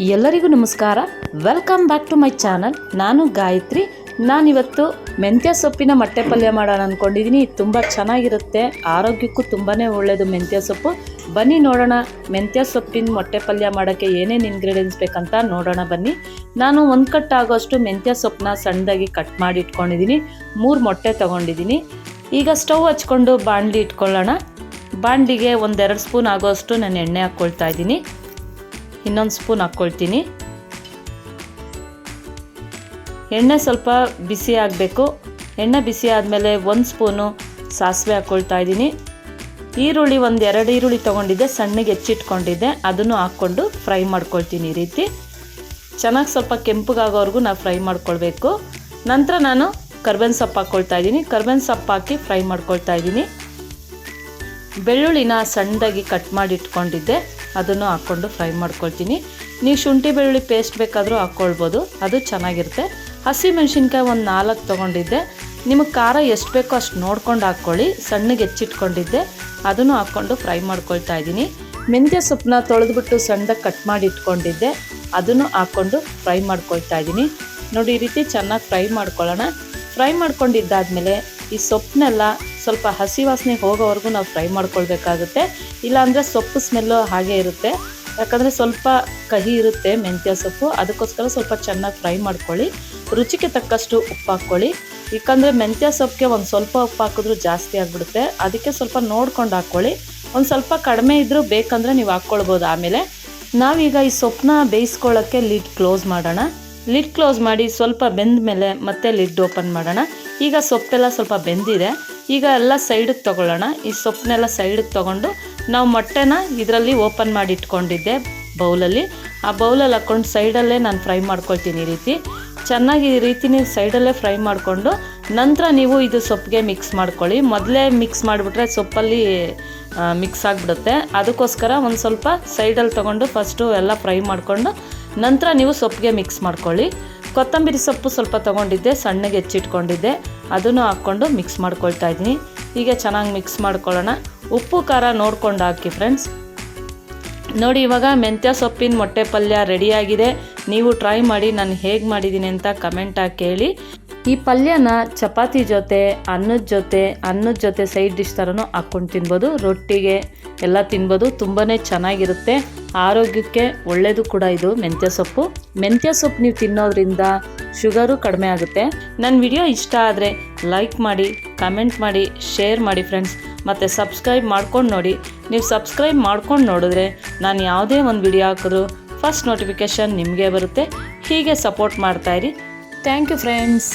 ಎಲ್ಲರಿಗೂ ನಮಸ್ಕಾರ. Welcome back to my channel ನಾನು ಗಾಯತ್ರಿ. ನಾನಿವತ್ತು ಮೆಂತ್ಯ ಸೊಪ್ಪಿನ ಮೊಟ್ಟೆ ಪಲ್ಯ ಮಾಡೋಣ ಅಂದ್ಕೊಂಡಿದ್ದೀನಿ ತುಂಬ ಚೆನ್ನಾಗಿರುತ್ತೆ. ಆರೋಗ್ಯಕ್ಕೂ ತುಂಬಾ ಒಳ್ಳೆಯದು ಮೆಂತ್ಯ ಸೊಪ್ಪು. ಬನ್ನಿ ನೋಡೋಣ ಮೆಂತ್ಯ ಸೊಪ್ಪಿನ ಮೊಟ್ಟೆ ಪಲ್ಯ ಮಾಡೋಕ್ಕೆ ಏನೇನು ಇಂಗ್ರೀಡಿಯೆಂಟ್ಸ್ ಬೇಕಂತ ನೋಡೋಣ ಬನ್ನಿ. ನಾನು ಒಂದು ಕಟ್ ಆಗೋಷ್ಟು ಮೆಂತ್ಯ ಸೊಪ್ಪನ್ನ ಸಣ್ಣದಾಗಿ ಕಟ್ ಮಾಡಿ ಇಟ್ಕೊಂಡಿದ್ದೀನಿ ಮೂರು ಮೊಟ್ಟೆ ತೊಗೊಂಡಿದ್ದೀನಿ ಈಗ ಸ್ಟವ್ ಹಚ್ಕೊಂಡು ಬಾಂಡ್ಲಿ ಇಟ್ಕೊಳ್ಳೋಣ. ಬಾಣಲಿಗೆ ಒಂದೆರಡು ಸ್ಪೂನ್ ಆಗೋಷ್ಟು ನಾನು ಎಣ್ಣೆ ಹಾಕ್ಕೊಳ್ತಾ ಇದ್ದೀನಿ. ಇನ್ನೊಂದು ಸ್ಪೂನ್ ಹಾಕ್ಕೊಳ್ತೀನಿ. ಎಣ್ಣೆ ಸ್ವಲ್ಪ ಬಿಸಿ ಆಗಬೇಕು. ಎಣ್ಣೆ ಬಿಸಿ ಆದಮೇಲೆ ಒಂದು ಸ್ಪೂನು ಸಾಸಿವೆ ಹಾಕ್ಕೊಳ್ತಾ ಇದ್ದೀನಿ. ಈರುಳ್ಳಿ ಒಂದು ಎರಡು ಈರುಳ್ಳಿ ತೊಗೊಂಡಿದ್ದೆ, ಸಣ್ಣಗೆ ಹೆಚ್ಚಿಟ್ಕೊಂಡಿದ್ದೆ. ಅದನ್ನು ಹಾಕ್ಕೊಂಡು ಫ್ರೈ ಮಾಡ್ಕೊಳ್ತೀನಿ ಈ ರೀತಿ. ಚೆನ್ನಾಗಿ ಸ್ವಲ್ಪ ಕೆಂಪಗಾಗೋವರೆಗೂ ನಾವು ಫ್ರೈ ಮಾಡ್ಕೊಳ್ಬೇಕು. ನಂತರ ನಾನು ಕರ್ಬೇವಿನ ಸೊಪ್ಪು ಹಾಕ್ಕೊಳ್ತಾ ಇದ್ದೀನಿ. ಕರ್ಬೇವಿನ ಸೊಪ್ಪು ಹಾಕಿ ಫ್ರೈ ಮಾಡ್ಕೊಳ್ತಾ ಇದ್ದೀನಿ. ಬೆಳ್ಳುಳ್ಳಿನ ಸಣ್ಣದಾಗಿ ಕಟ್ ಮಾಡಿ ಇಟ್ಕೊಂಡಿದ್ದೆ. ಅದನ್ನು ಹಾಕ್ಕೊಂಡು ಫ್ರೈ ಮಾಡ್ಕೊಳ್ತೀನಿ. ನೀವು ಶುಂಠಿ ಬೆಳ್ಳುಳ್ಳಿ ಪೇಸ್ಟ್ ಬೇಕಾದರೂ ಹಾಕ್ಕೊಳ್ಬೋದು. ಅದು ಚೆನ್ನಾಗಿರುತ್ತೆ. ಹಸಿ ಮೆಣಸಿನ್ಕಾಯಿ ಒಂದು ನಾಲ್ಕು ತೊಗೊಂಡಿದ್ದೆ. ನಿಮಗೆ ಖಾರ ಎಷ್ಟು ಬೇಕೋ ಅಷ್ಟು ನೋಡ್ಕೊಂಡು ಹಾಕ್ಕೊಳ್ಳಿ. ಸಣ್ಣಗೆ ಹೆಚ್ಚಿಟ್ಕೊಂಡಿದ್ದೆ. ಅದನ್ನು ಹಾಕ್ಕೊಂಡು ಫ್ರೈ ಮಾಡ್ಕೊಳ್ತಾ ಇದ್ದೀನಿ. ಮೆಂತ್ಯ ಸೊಪ್ಪನ್ನ ತೊಳೆದ್ಬಿಟ್ಟು ಸಣ್ಣದಾಗಿ ಕಟ್ ಮಾಡಿ ಇಟ್ಕೊಂಡಿದ್ದೆ. ಅದನ್ನು ಹಾಕ್ಕೊಂಡು ಫ್ರೈ ಮಾಡ್ಕೊಳ್ತಾ ಇದ್ದೀನಿ. ನೋಡಿ, ಈ ರೀತಿ ಚೆನ್ನಾಗಿ ಫ್ರೈ ಮಾಡ್ಕೊಳ್ಳೋಣ. ಫ್ರೈ ಮಾಡ್ಕೊಂಡಿದ್ದಾದಮೇಲೆ ಈ ಸೊಪ್ಪನ್ನೆಲ್ಲ ಸ್ವಲ್ಪ ಹಸಿ ವಾಸನೆ ಹೋಗೋವರೆಗೂ ನಾವು ಫ್ರೈ ಮಾಡ್ಕೊಳ್ಬೇಕಾಗುತ್ತೆ. ಇಲ್ಲಾಂದರೆ ಸೊಪ್ಪು ಸ್ಮೆಲ್ಲು ಹಾಗೆ ಇರುತ್ತೆ. ಯಾಕಂದರೆ ಸ್ವಲ್ಪ ಕಹಿ ಇರುತ್ತೆ ಮೆಂತ್ಯ ಸೊಪ್ಪು. ಅದಕ್ಕೋಸ್ಕರ ಸ್ವಲ್ಪ ಚೆನ್ನಾಗಿ ಫ್ರೈ ಮಾಡ್ಕೊಳ್ಳಿ. ರುಚಿಗೆ ತಕ್ಕಷ್ಟು ಉಪ್ಪು ಹಾಕ್ಕೊಳ್ಳಿ. ಯಾಕಂದರೆ ಮೆಂತ್ಯ ಸೊಪ್ಪಿಗೆ ಒಂದು ಸ್ವಲ್ಪ ಉಪ್ಪು ಹಾಕಿದ್ರೂ ಜಾಸ್ತಿ ಆಗಿಬಿಡುತ್ತೆ. ಅದಕ್ಕೆ ಸ್ವಲ್ಪ ನೋಡ್ಕೊಂಡು ಹಾಕ್ಕೊಳ್ಳಿ. ಒಂದು ಸ್ವಲ್ಪ ಕಡಿಮೆ ಇದ್ದರೂ ಬೇಕಂದರೆ ನೀವು ಹಾಕ್ಕೊಳ್ಬೋದು ಆಮೇಲೆ. ನಾವೀಗ ಈ ಸೊಪ್ಪನ್ನ ಬೇಯಿಸ್ಕೊಳ್ಳೋಕ್ಕೆ ಲಿಡ್ ಕ್ಲೋಸ್ ಮಾಡೋಣ. ಲಿಡ್ ಕ್ಲೋಸ್ ಮಾಡಿ ಸ್ವಲ್ಪ ಬೆಂದ ಮೇಲೆ ಮತ್ತೆ ಲಿಡ್ ಓಪನ್ ಮಾಡೋಣ. ಈಗ ಸೊಪ್ಪೆಲ್ಲ ಸ್ವಲ್ಪ ಬೆಂದಿದೆ. ಈಗ ಎಲ್ಲ ಸೈಡಿಗೆ ತೊಗೊಳ್ಳೋಣ. ಈ ಸೊಪ್ಪನ್ನೆಲ್ಲ ಸೈಡಿಗೆ ತೊಗೊಂಡು ನಾವು ಮೊಟ್ಟೆನ ಇದರಲ್ಲಿ ಓಪನ್ ಮಾಡಿ ಇಟ್ಕೊಂಡಿದ್ದೆ ಬೌಲಲ್ಲಿ. ಆ ಬೌಲಲ್ಲಿ ಹಾಕ್ಕೊಂಡು ಸೈಡಲ್ಲೇ ನಾನು ಫ್ರೈ ಮಾಡ್ಕೊಳ್ತೀನಿ ಈ ರೀತಿ. ಚೆನ್ನಾಗಿ ಈ ರೀತಿ ನೀವು ಸೈಡಲ್ಲೇ ಫ್ರೈ ಮಾಡಿಕೊಂಡು ನಂತರ ನೀವು ಇದು ಸೊಪ್ಪಿಗೆ ಮಿಕ್ಸ್ ಮಾಡ್ಕೊಳ್ಳಿ. ಮೊದಲೇ ಮಿಕ್ಸ್ ಮಾಡಿಬಿಟ್ರೆ ಸೊಪ್ಪಲ್ಲಿ ಮಿಕ್ಸ್ ಆಗಿಬಿಡುತ್ತೆ. ಅದಕ್ಕೋಸ್ಕರ ಒಂದು ಸ್ವಲ್ಪ ಸೈಡಲ್ಲಿ ತೊಗೊಂಡು ಫಸ್ಟು ಎಲ್ಲ ಫ್ರೈ ಮಾಡಿಕೊಂಡು ನಂತರ ನೀವು ಸೊಪ್ಪಿಗೆ ಮಿಕ್ಸ್ ಮಾಡ್ಕೊಳ್ಳಿ. ಕೊತ್ತಂಬರಿ ಸೊಪ್ಪು ಸ್ವಲ್ಪ ತೊಗೊಂಡಿದ್ದೆ, ಸಣ್ಣಗೆ ಹೆಚ್ಚಿಟ್ಕೊಂಡಿದ್ದೆ. ಅದನ್ನು ಹಾಕ್ಕೊಂಡು ಮಿಕ್ಸ್ ಮಾಡ್ಕೊಳ್ತಾ ಇದ್ದೀನಿ. ಹೀಗೆ ಚೆನ್ನಾಗಿ ಮಿಕ್ಸ್ ಮಾಡ್ಕೊಳ್ಳೋಣ. ಉಪ್ಪು, ಖಾರ ನೋಡ್ಕೊಂಡು ಹಾಕಿ ಫ್ರೆಂಡ್ಸ್ ನೋಡಿ, ಇವಾಗ ಮೆಂತ್ಯ ಸೊಪ್ಪಿನ ಮೊಟ್ಟೆ ಪಲ್ಯ ರೆಡಿಯಾಗಿದೆ ನೀವು ಟ್ರೈ ಮಾಡಿ, ನಾನು ಹೇಗೆ ಮಾಡಿದ್ದೀನಿ ಅಂತ ಕಮೆಂಟ್ ಹಾಕಿ ಹೇಳಿ ಈ ಪಲ್ಯನ ಚಪಾತಿ ಜೊತೆ, ಅನ್ನದ ಜೊತೆ ಅನ್ನದ ಜೊತೆ ಸೈಡ್ ಡಿಶ್ ಥರನೂ ಹಾಕ್ಕೊಂಡು ತಿನ್ಬೋದು. ರೊಟ್ಟಿಗೆ ಎಲ್ಲ ತಿನ್ಬೋದು. ತುಂಬಾ ಚೆನ್ನಾಗಿರುತ್ತೆ. ಆರೋಗ್ಯಕ್ಕೆ ಒಳ್ಳೆಯದು ಕೂಡ ಇದು ಮೆಂತ್ಯ ಸೊಪ್ಪು. ಮೆಂತ್ಯ ಸೊಪ್ಪು ನೀವು ತಿನ್ನೋದ್ರಿಂದ ಶುಗರು ಕಡಿಮೆ ಆಗುತ್ತೆ. ನನ್ನ ವಿಡಿಯೋ ಇಷ್ಟ ಆದರೆ ಲೈಕ್ ಮಾಡಿ, ಕಮೆಂಟ್ ಮಾಡಿ, ಶೇರ್ ಮಾಡಿ ಫ್ರೆಂಡ್ಸ್. ಮತ್ತು ಸಬ್ಸ್ಕ್ರೈಬ್ ಮಾಡ್ಕೊಂಡು ನೋಡಿ. ನೀವು ಸಬ್ಸ್ಕ್ರೈಬ್ ಮಾಡ್ಕೊಂಡು ನೋಡಿದ್ರೆ ನಾನು ಯಾವುದೇ ಒಂದು ವಿಡಿಯೋ ಹಾಕಿದ್ರು ಫಸ್ಟ್ ನೋಟಿಫಿಕೇಷನ್ ನಿಮಗೆ ಬರುತ್ತೆ. ಹೀಗೆ ಸಪೋರ್ಟ್ ಮಾಡ್ತಾಯಿರಿ ಥ್ಯಾಂಕ್ ಯು ಫ್ರೆಂಡ್ಸ್.